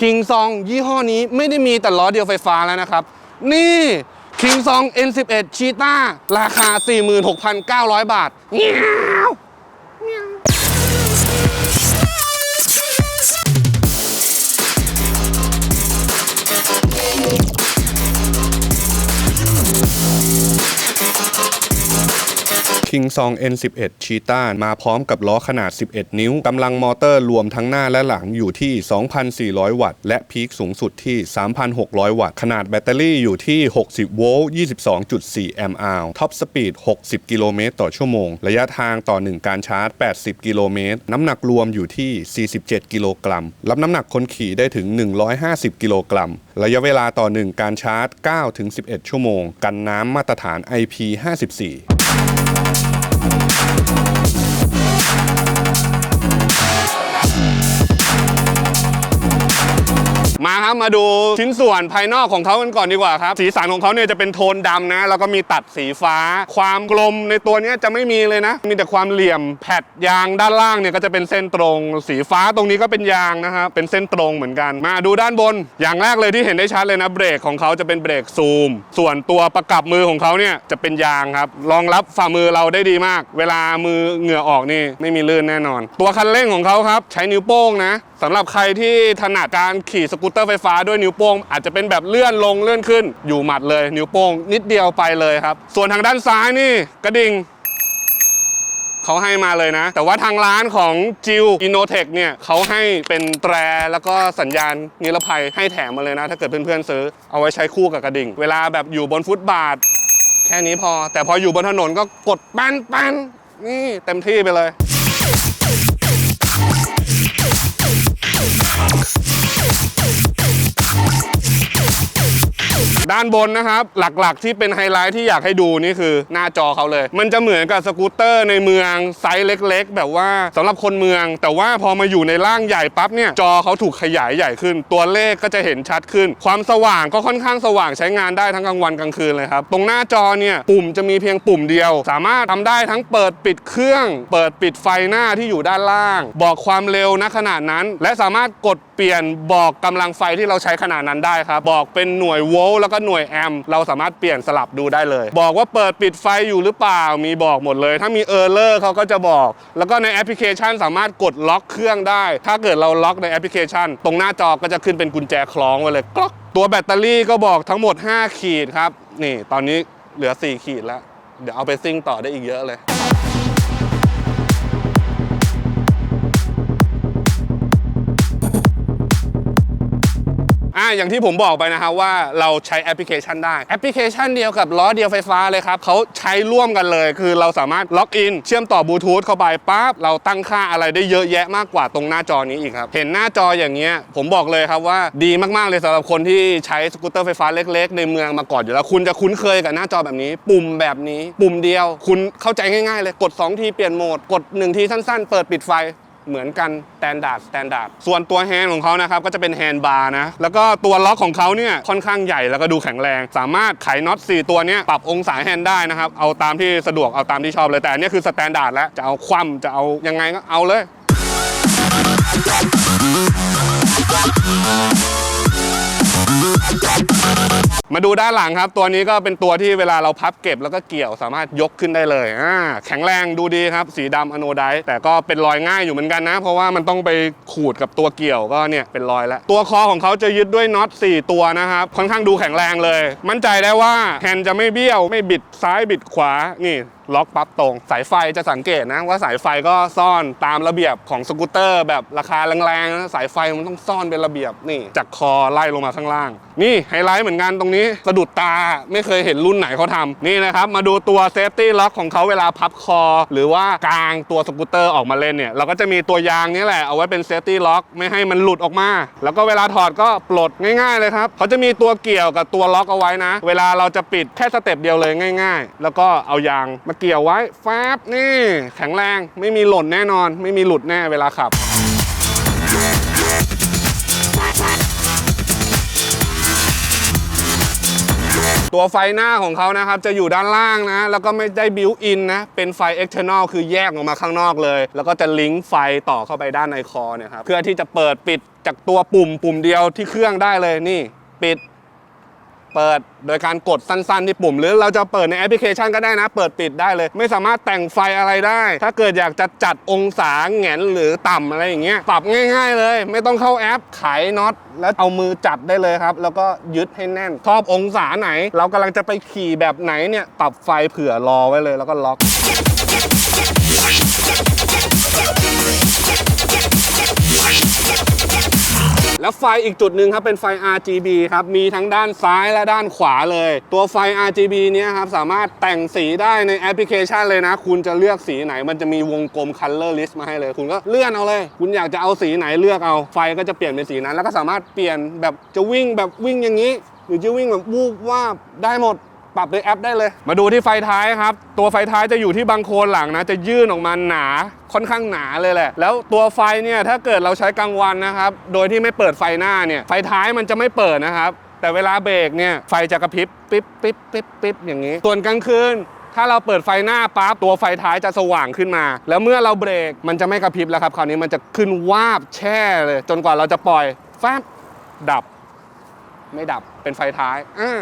คิงซองยี่ห้อนี้ไม่ได้มีแต่ล้อเดียวไฟฟ้าแล้วนะครับ นี่คิงซอง N11 ชีต้าราคา 46,900 บาทเงี้ยว King Song N11 Cheetah มาพร้อมกับล้อขนาด 11 นิ้ว กำลังมอเตอร์รวมทั้งหน้าและหลังอยู่ที่ 2,400 วัตต์ และพีคสูงสุดที่ 3,600 วัตต์ ขนาดแบตเตอรี่อยู่ที่ 60 โวลต์ 22.4 แอมป์อาวท็อปสปีด 60 กิโลเมตรต่อชั่วโมง ระยะทางต่อ 1 การชาร์จ 80 กิโลเมตร น้ำหนักรวมอยู่ที่ 47 กิโลกรัม รับน้ำหนักคนขี่ได้ถึง 150 กิโลกรัม ระยะเวลาต่อ 1 การชาร์จ 9-11 ชั่วโมง กันน้ำมาตรฐาน IP54 มา ครับมาดูชิ้นส่วนภายนอกของเขากันก่อนดีกว่าครับ สีสันของเขาเนี่ยจะเป็นโทนดำนะ แล้วก็มีตัดสีฟ้า ความกลมในตัวนี้จะไม่มีเลยนะ มีแต่ความเหลี่ยมแผ่นยางด้านล่างเนี่ยก็จะเป็นเส้นตรง สีฟ้าตรงนี้ก็เป็นยางนะครับเป็นเส้นตรงเหมือนกัน มาดูด้านบน อย่างแรกเลยที่เห็นได้ชัดเลยนะเบรกของเขาจะเป็นเบรกซูม ส่วนตัวประกับมือของเขาเนี่ยจะเป็นยางครับรองรับฝ่ามือเราได้ดีมาก เวลามือเหงื่อออกนี่ไม่มีลื่นแน่นอน ตัวคันเร่งของเขาครับใช้นิ้วโป้งนะสำหรับใครที่ถนัดการขี่สกูตเตอร์ไฟฟ้าด้วยนิ้วโป้งอาจจะเป็นแบบเลื่อนลงเลื่อนขึ้น อยู่หมัดเลย นิ้วโป้งนิดเดียวไปเลยครับ ส่วนทางด้านซ้ายนี่กระดิ่งเขาให้มาเลยนะ แต่ว่าทางร้านของจิวอินโนเทคเนี่ยเขาให้เป็นแตรแล้วก็สัญญาณนิรภัยให้แถมมาเลยนะ ถ้าเกิดเพื่อนๆซื้อเอาไว้ใช้คู่กับกระดิ่ง เวลาแบบอยู่บนฟุตบาท แค่นี้พอ แต่พออยู่บนถนนก็กดแป้นแป้นนี่เต็มที่ไปเลย ด้านบนนะครับ หลักๆ ที่เป็นไฮไลท์ที่อยากให้ดูนี่คือหน้าจอเขาเลย มันจะเหมือนกับสกูตเตอร์ในเมืองไซส์เล็ก ๆ แบบว่าสำหรับคนเมือง แต่ว่าพอมาอยู่ในร่างใหญ่ปั๊บเนี่ยจอเขาถูกขยายใหญ่ขึ้น ตัวเลขก็จะเห็นชัดขึ้น ความสว่างก็ค่อนข้างสว่างใช้งานได้ทั้งกลางวันกลางคืนเลยครับตรงหน้าจอเนี่ยปุ่มจะมีเพียงปุ่มเดียว สามารถทำได้ทั้งเปิดปิดเครื่อง เปิดปิดไฟหน้าที่อยู่ด้านล่าง บอกความเร็วณขนาดนั้น และสามารถกดเปลี่ยนบอกกำลังไฟที่เราใช้ขนาดนั้นได้ครับบอกเป็นหน่วยโวลต์แล้วก็หน่วยแอมเราสามารถเปลี่ยนสลับดูได้เลย บอกว่าเปิดปิดไฟอยู่หรือเปล่ามีบอกหมดเลย ถ้ามีเออร์เลอร์เขาก็จะบอก แล้วก็ในแอปพลิเคชันสามารถกดล็อกเครื่องได้ ถ้าเกิดเราล็อกในแอปพลิเคชัน ตรงหน้าจอก็จะขึ้นเป็นกุญแจคล้องไว้เลยกล็อกตัวแบตเตอรี่ก็บอกทั้งหมด 5 ขีดครับนี่ตอนนี้เหลือ 4 ขีดแล้ว เดี๋ยวเอาไปซิ่งต่อได้อีกเยอะเลย อย่างที่ผมบอกไปนะครับว่าเราใช้แอปพลิเคชันได้แอปพลิเคชันเดียวกับล้อเดียวไฟฟ้าเลยครับเขาใช้ร่วมกันเลย คือเราสามารถล็อกอินเชื่อมต่อบลูทูธเข้าไปปั๊บเราตั้งค่าอะไรได้เยอะแยะมากกว่าตรงหน้าจอนี้อีกครับ เห็นหน้าจออย่างเงี้ยผมบอกเลยครับว่าดีมากๆเลยสำหรับคนที่ใช้สกูตเตอร์ไฟฟ้าเล็ก ๆ ในเมืองมาก่อนอยู่แล้วคุณจะคุ้นเคยกับหน้าจอแบบนี้ ปุ่มแบบนี้ ปุ่มเดียว คุณเข้าใจง่ายๆเลยกดสองทีเปลี่ยนโหมดกดหนึ่งทีสั้นๆ เปิดปิดไฟ เหมือนกัน s t ตนดา r d สแตนดาร์ดส่วนตัวแฮนด์ของเขานะครับก็จะเป็นแฮนด์บาร์นะ แล้วก็ตัวล็อกของเขาเนี่ยค่อนข้างใหญ่แล้วก็ดูแข็งแรง สามารถไขน็อต 4 ตัวนี้ปรับองศาแฮนด์ได้นะครับ เอาตามที่สะดวกเอาตามที่ชอบเลยแต่อันเนี้ยคือสแตนดาร์ดแล้วจะเอาคว่ำจะเอายังไงก็เอาเลย มาดูด้านหลังครับ ตัวนี้ก็เป็นตัวที่เวลาเราพับเก็บแล้วก็เกี่ยวสามารถยกขึ้นได้เลยอ่าแข็งแรงดูดีครับ สีดำอโนไดแต่ก็เป็นรอยง่ายอยู่เหมือนกันนะ เพราะว่ามันต้องไปขูดกับตัวเกี่ยวก็เนี่ยเป็นรอยแล้ว ตัวคอของเขาจะยึดด้วยน็อต4 ตัวนะครับ ค่อนข้างดูแข็งแรงเลย มั่นใจได้ว่าแฮนด์จะไม่เบี้ยวไม่บิดซ้ายบิดขวานี่ ล็อกปั๊บตรง สายไฟจะสังเกตนะว่าสายไฟก็ซ่อนตามระเบียบของสกูตเตอร์ แบบราคาแรงๆนะสายไฟมันต้องซ่อนเป็นระเบียบนี่จากคอไล่ลงมาข้างล่าง นี่ไฮไลท์เหมือนกันตรงนี้สะดุดตาไม่เคยเห็นรุ่นไหนเขาทำนี่นะครับ มาดูตัวเซฟตี้ล็อกของเขาเวลาพับคอ หรือว่ากางตัวสกูตเตอร์ออกมาเล่นเนี่ยเราก็จะมีตัวยางนี่แหละเอาไว้เป็นเซฟตี้ล็อกไม่ให้มันหลุดออกมา แล้วก็เวลาถอดก็ปลดง่าย ๆ เลยครับเขาจะมีตัวเกี่ยวกับตัวล็อกเอาไว้นะ เวลาเราจะปิดแค่สเต็ปเดียวเลยง่าย ๆ แล้วก็เอายางมาเกี่ยวไว้แฟบนี่แข็งแรงไม่มีหล่นแน่นอน ไม่มีหลุดแน่เวลาขับตัวไฟหน้าของเขานะครับ จะอยู่ด้านล่างนะ แล้วก็ไม่ได้บิวอินนะ เป็นไฟ external คือแยกออกมาข้างนอกเลย แล้วก็จะลิงก์ไฟต่อเข้าไปด้านในคอเนี่ยครับ เพื่อที่จะเปิดปิดจากตัวปุ่มปุ่มเดียวที่เครื่องได้เลยนี่ ปิด เปิดโดยการกดสั้นๆที่ปุ่ม หรือเราจะเปิดในแอปพลิเคชันก็ได้นะ เปิดปิดได้เลย ไม่สามารถแต่งไฟอะไรได้ ถ้าเกิดอยากจะจัดองศาแหงนหรือต่ำอะไรอย่างเงี้ยปรับง่ายๆเลย ไม่ต้องเข้าแอปไขน็อตแล้วเอามือจับได้เลยครับ แล้วก็ยึดให้แน่นชอบองศาไหน เรากำลังจะไปขี่แบบไหนเนี่ยปรับไฟเผื่อรอไว้เลยแล้วก็ล็อก แล้วไฟอีกจุดหนึ่งครับเป็นไฟ RGB ครับมีทั้งด้านซ้ายและด้านขวาเลย ตัวไฟ RGB เนี้ยครับสามารถแต่งสีได้ในแอปพลิเคชันเลยนะ คุณจะเลือกสีไหนมันจะมีวงกลม color list มาให้เลย คุณก็เลื่อนเอาเลย คุณอยากจะเอาสีไหนเลือกเอาไฟก็จะเปลี่ยนเป็นสีนั้น แล้วก็สามารถเปลี่ยนแบบจะวิ่งแบบวิ่งอย่างนี้ หรือจะวิ่งแบบวูบว่าบได้หมด ปรับในแอปได้เลย มาดูที่ไฟท้ายครับ ตัวไฟท้ายจะอยู่ที่บังโคลนหลังนะ จะยื่นออกมาหนาค่อนข้างหนาเลยแหละ แล้วตัวไฟเนี่ยถ้าเกิดเราใช้กลางวันนะครับ โดยที่ไม่เปิดไฟหน้าเนี่ย ไฟท้ายมันจะไม่เปิดนะครับ แต่เวลาเบรกเนี่ยไฟจะกระพริบปิ๊บปิ๊บปิ๊บปิ๊บอย่างนี้ ส่วนกลางคืนถ้าเราเปิดไฟหน้าปั๊บตัวไฟท้ายจะสว่างขึ้นมา แล้วเมื่อเราเบรกมันจะไม่กระพริบแล้วครับ คราวนี้มันจะขึ้นวาบแช่เลย จนกว่าเราจะปล่อยแฟบดับ ไม่ดับเป็นไฟท้ายอ่า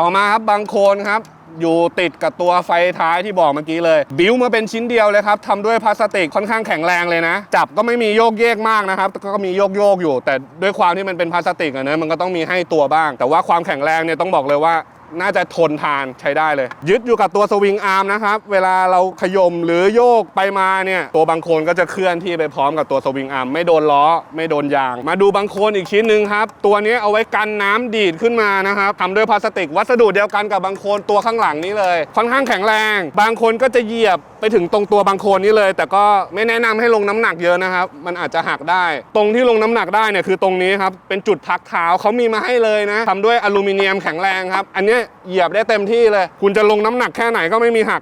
ต่อมาครับบางโคนครับ อยู่ติดกับตัวไฟท้ายที่บอกเมื่อกี้เลย บิวมาเป็นชิ้นเดียวเลยครับทำด้วยพลาสติกค่อนข้างแข็งแรงเลยนะ จับก็ไม่มีโยกเยกมากนะครับ ก็มีโยกโยกอยู่ แต่ด้วยความที่มันเป็นพลาสติกอะเนะมันก็ต้องมีให้ตัวบ้าง แต่ว่าความแข็งแรงเนี่ยต้องบอกเลยว่า น่าจะทนทานใช้ได้เลย ยึดอยู่กับตัวสวิงอาร์มนะครับ เวลาเราขยมหรือโยกไปมาเนี่ย ตัวบางโคนก็จะเคลื่อนที่ไปพร้อมกับตัวสวิงอาร์มไม่โดนล้อ ไม่โดนยาง มาดูบางโคนอีกชิ้นหนึ่งครับ ตัวนี้เอาไว้กันน้ำดีดขึ้นมานะครับทำด้วยพลาสติกวัสดุเดียวกันกับบางโคนตัวข้างหลังนี้เลยค่อนข้างแข็งแรง บางคนก็จะเหยียบไปถึงตรงตัวบางโคนนี้เลย แต่ก็ไม่แนะนำให้ลงน้ำหนักเยอะนะครับ มันอาจจะหักได้ ตรงที่ลงน้ำหนักได้เนี่ยคือตรงนี้ครับเป็นจุดพักเท้าเขามีมาให้เลยนะทำด้วยอลูมิเนียมแข็งแรงครับอันนี้เหยียบได้เต็มที่เลย คุณจะลงน้ำหนักแค่ไหนก็ไม่มีหัก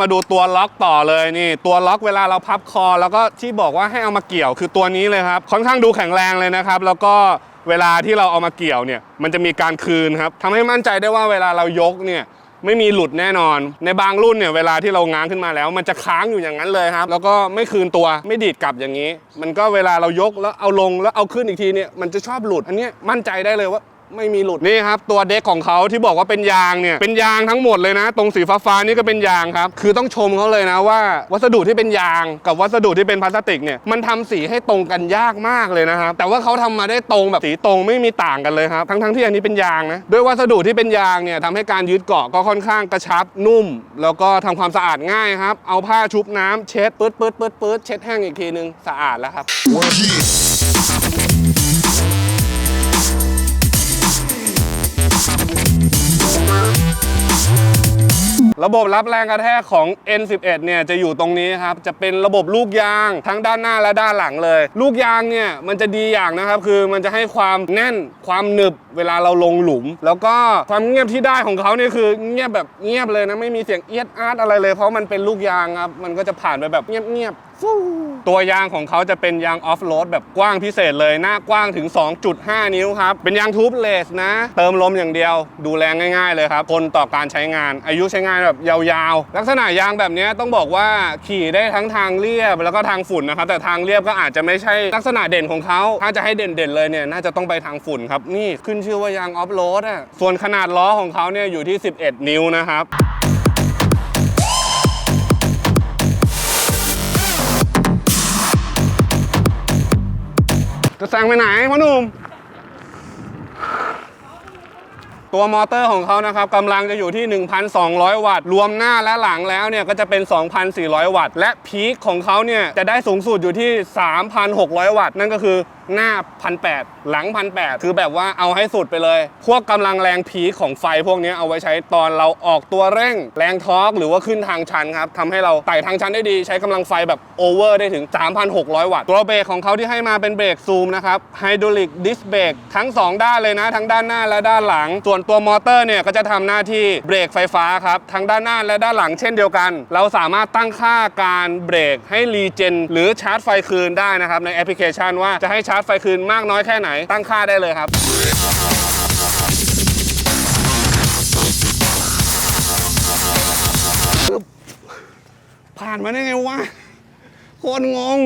มาดูตัวล็อกต่อเลยนี่ ตัวล็อกเวลาเราพับคอ แล้วก็ที่บอกว่าให้เอามาเกี่ยวคือตัวนี้เลยครับ ค่อนข้างดูแข็งแรงเลยนะครับ แล้วก็เวลาที่เราเอามาเกี่ยวเนี่ย มันจะมีการคืนครับทำให้มั่นใจได้ว่าเวลาเรายกเนี่ย ไม่มีหลุดแน่นอน ในบางรุ่นเนี่ยเวลาที่เราง้างขึ้นมาแล้ว มันจะค้างอยู่อย่างนั้นเลยครับ แล้วก็ไม่คืนตัวไม่ดีดกลับอย่างนี้ มันก็เวลาเรายกแล้วเอาลงแล้วเอาขึ้นอีกทีเนี่ยมันจะชอบหลุดอันนี้มั่นใจได้เลยว่า ไม่มีหลุดนี่ครับ ตัวเด็กของเขาที่บอกว่าเป็นยางเนี่ยเป็นยางทั้งหมดเลยนะ ตรงสีฟ้าๆนี่ก็เป็นยางครับ คือต้องชมเขาเลยนะว่า วัสดุที่เป็นยางกับวัสดุที่เป็นพลาสติกเนี่ยมันทำสีให้ตรงกันยากมากเลยนะครับ แต่ว่าเขาทำมาได้ตรงแบบสีตรงไม่มีต่างกันเลยครับทั้งๆที่อันนี้เป็นยางนะด้วยวัสดุที่เป็นยางเนี่ยทำให้การยึดเกาะก็ค่อนข้างกระชับนุ่ม แล้วก็ทำความสะอาดง่ายครับเอาผ้าชุบน้ำเช็ดปื๊ดปื๊ดปื๊ดปื๊ดเช็ดแห้งอีกทีนึงสะอาดแล้วครับ ระบบรับแรงกระแทกของ N11 เนี่ยจะอยู่ตรงนี้ครับ จะเป็นระบบลูกยางทั้งด้านหน้าและด้านหลังเลย ลูกยางเนี่ยมันจะดีอย่างนะครับ คือมันจะให้ความแน่นความหนึบเวลาเราลงหลุม แล้วก็ความเงียบที่ได้ของเขาเนี่ยคือเงียบแบบเงียบเลยนะไม่มีเสียงเอียดอาร์ตอะไรเลย เพราะมันเป็นลูกยางครับมันก็จะผ่านไปแบบเงียบๆ ตัวยางของเขาจะเป็นยางออฟโรดแบบกว้างพิเศษเลย หน้ากว้างถึง 2.5 นิ้วครับ เป็นยางทูบเลสนะ เติมลมอย่างเดียว ดูแลง่ายๆเลยครับทนต่อการใช้งาน อายุใช้งานแบบยาวๆ ลักษณะยางแบบนี้ต้องบอกว่าขี่ได้ทั้งทางเรียบแล้วก็ทางฝุ่นนะครับ แต่ทางเรียบก็อาจจะไม่ใช่ลักษณะเด่นของเขาถ้าจะให้เด่นๆเลยเนี่ยน่าจะต้องไปทางฝุ่นครับนี่ขึ้นชื่อว่ายางออฟโรดอะส่วนขนาดล้อของเขาเนี่ยอยู่ที่ 11 นิ้วนะครับ แซงไปไหนพ่อหนุ่ม ตัวมอเตอร์ของเขานะครับกำลังจะอยู่ที่ 1,200 วัตต์ รวมหน้าและหลังแล้วเนี่ยก็จะเป็น 2,400 วัตต์ และพีคของเขาเนี่ยจะได้สูงสุดอยู่ที่ 3,600 วัตต์ นั่นก็คือหน้า 1,800 หลัง 1,800 คือแบบว่าเอาให้สุดไปเลย พวกกำลังแรงพีคของไฟพวกนี้เอาไว้ใช้ตอนเราออกตัวเร่ง แรงทอร์กหรือว่าขึ้นทางชันครับทำให้เราไต่ทางชันได้ดีใช้กำลังไฟแบบโอเวอร์ได้ถึง 3,600 วัตต์ ตัวเบรกของเขาที่ให้มาเป็นเบรกซูมนะครับไฮดรอลิกดิสเบรกทั้ง 2 ด้านเลยนะ ทั้งด้านหน้าและด้านหลังส่วนตัวมอเตอร์เนี่ยก็จะทำหน้าที่เบรกไฟฟ้าครับทั้งด้านหน้าและด้านหลังเช่นเดียวกัน เราสามารถตั้งค่าการเบรกให้รีเจนหรือชาร์จไฟคืนได้นะครับในแอปพลิเคชันว่าจะให้ชาร์จไฟคืนมากน้อยแค่ไหน ตั้งค่าได้เลยครับผ่านมาได้ไงวะโคตรงง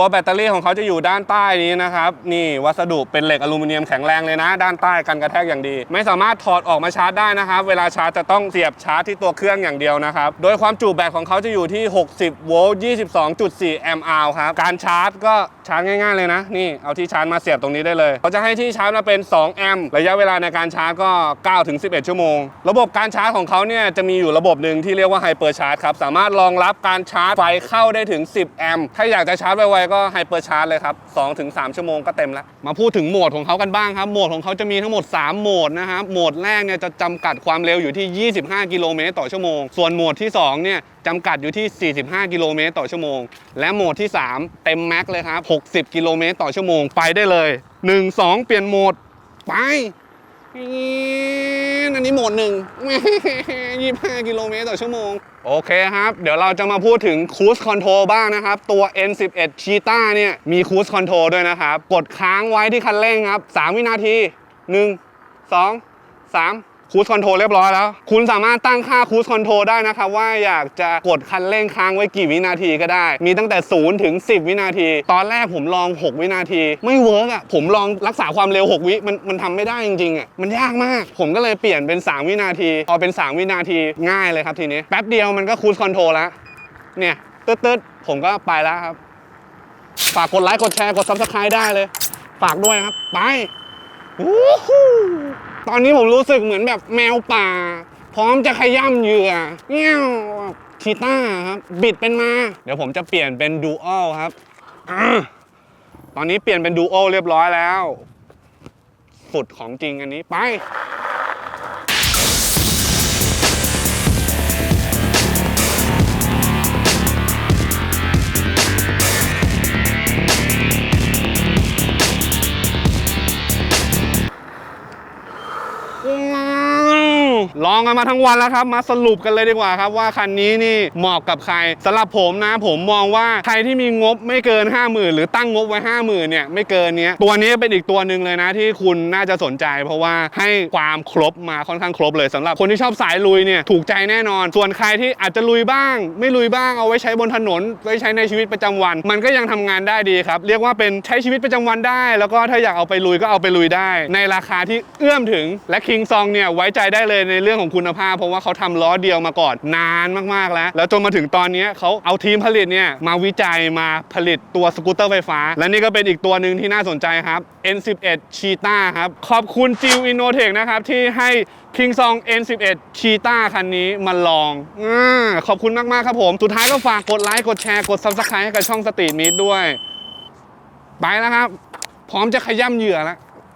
ตัวแบตเตอรี่ของเขาจะอยู่ด้านใต้นี้นะครับนี่วัสดุเป็นเหล็กอลูมิเนียมแข็งแรงเลยนะ ด้านใต้กันกระแทกอย่างดี ไม่สามารถถอดออกมาชาร์จได้นะครับ เวลาชาร์จจะต้องเสียบชาร์จที่ตัวเครื่องอย่างเดียวนะครับโดยความจุแบตของเขาจะอยู่ที่ 60 โวลต์ 22.4 แอมป์อาวครับการชาร์จก็ชาร์จง่าย ๆเลยนะ นี่เอาที่ชาร์จมาเสียบตรงนี้ได้เลยเขาจะให้ที่ชาร์จมาเป็น 2 แอมป์ระยะเวลาในการชาร์จก็ 9-11 ชั่วโมง ระบบการชาร์จของเขาเนี่ยจะมีอยู่ระบบหนึ่งที่เรียกว่าไฮเปอร์ชาร์จครับสามารถรองรับการชาร์จไฟเข้าได้ถึง 10 แอมป์ถ้าอยากจะชาร์จไวๆก็ไฮเปอร์ชาร์จเลยครับ2ถึง3ชั่วโมงก็เต็มแล้ว มาพูดถึงโหมดของเขากันบ้างครับ โหมดของเขาจะมีทั้งหมด 3 โหมดนะครับ โหมดแรกเนี่ยจะจำกัดความเร็วอยู่ที่ 25 กิโลเมตรต่อชั่วโมง ส่วนโหมดที่สองเนี่ยจำกัดอยู่ที่ 45 กิโลเมตรต่อชั่วโมง และโหมดที่ 3 เต็มแม็กซ์เลยครับ 60 กิโลเมตรต่อชั่วโมง ไปได้เลย 1 2 เปลี่ยนโหมด ไป อันนี้โหมดหนึ่ง25 กิโลเมตรต่อชั่วโมง โอเคครับ เดี๋ยวเราจะมาพูดถึงคูสคอนโทรบ้างนะครับ ตัว N11 Cheetah เนี่ย มีคูสคอนโทรด้วยนะครับ กดค้างไว้ที่คันเร่งครับ 3 วินาที 1 2 3 คูสคอนโทรลเรียบร้อยแล้ว คุณสามารถตั้งค่าคูสคอนโทรลได้นะครับว่าอยากจะกดคันเร่งค้างไว้กี่วินาทีก็ได้ มีตั้งแต่ 0 ถึง 10 วินาที ตอนแรกผมลอง 6 วินาที ไม่เวิร์กอะผมลองรักษาความเร็ว 6 วิมันมันทำไม่ได้จริงๆอะมันยากมาก ผมก็เลยเปลี่ยนเป็น 3 วินาที พอเป็น 3 วินาทีง่ายเลยครับทีนี้แป๊บเดียวมันก็คูสคอนโทรลแล้วเนี่ยตึ๊ดๆผมก็ไปแล้วครับ ฝากกดไลค์กดแชร์กด subscribe ได้เลย ฝากด้วยครับ ไป วู้ฮู้ ตอนนี้ผมรู้สึกเหมือนแบบแมวป่า พร้อมจะขย่ำเหยื่อเงี้ยวชีต้าครับบิดเป็นมา เดี๋ยวผมจะเปลี่ยนเป็นดูอัลครับอตอนนี้เปลี่ยนเป็นดูอัลเรียบร้อยแล้ว สุดของจริงอันนี้ไป ลองกันมาทั้งวันแล้วครับ มาสรุปกันเลยดีกว่าครับ ว่าคันนี้นี่เหมาะกับใครสำหรับผมนะผมมองว่าใครที่มีงบไม่เกิน 50,000 หรือตั้งงบไว้ 50,000เนี่ยไม่เกินเนี้ยตัวนี้เป็นอีกตัวหนึ่งเลยนะที่คุณน่าจะสนใจ เพราะว่าให้ความครบมาค่อนข้างครบเลยสำหรับคนที่ชอบสายลุยเนี่ยถูกใจแน่นอน ส่วนใครที่อาจจะลุยบ้าง ไม่ลุยบ้างเอาไว้ใช้บนถนนไว้ใช้ในชีวิตประจำวัน มันก็ยังทำงานได้ดีครับ เรียกว่าเป็นใช้ชีวิตประจำวันได้ แล้วก็ถ้าอยากเอาไปลุยก็เอาไปลุยได้ ในราคาที่เอื้อมถึงและคิงซองเนี่ยไว้ใจได้เลยในเรื่องของคุณภาพ เพราะว่าเขาทำล้อเดียวมาก่อนนานมากๆแล้ว แล้วจนมาถึงตอนนี้เขาเอาทีมผลิตเนี่ยมาวิจัยมาผลิตตัวสกูตเตอร์ไฟฟ้า และนี่ก็เป็นอีกตัวหนึ่งที่น่าสนใจครับ N11 Cheetah ครับขอบคุณจิวอินโนเทคนะครับที่ให้ King Song N11 Cheetah คันนี้มาลองอขอบคุณมากๆครับผม สุดท้ายก็ฝากกดไลค์กดแชร์กด Subscribe ให้กับช่องสตรีทมิดด้วย ไปแล้วครับ พร้อมจะขย้ำเหยื่อแล้ว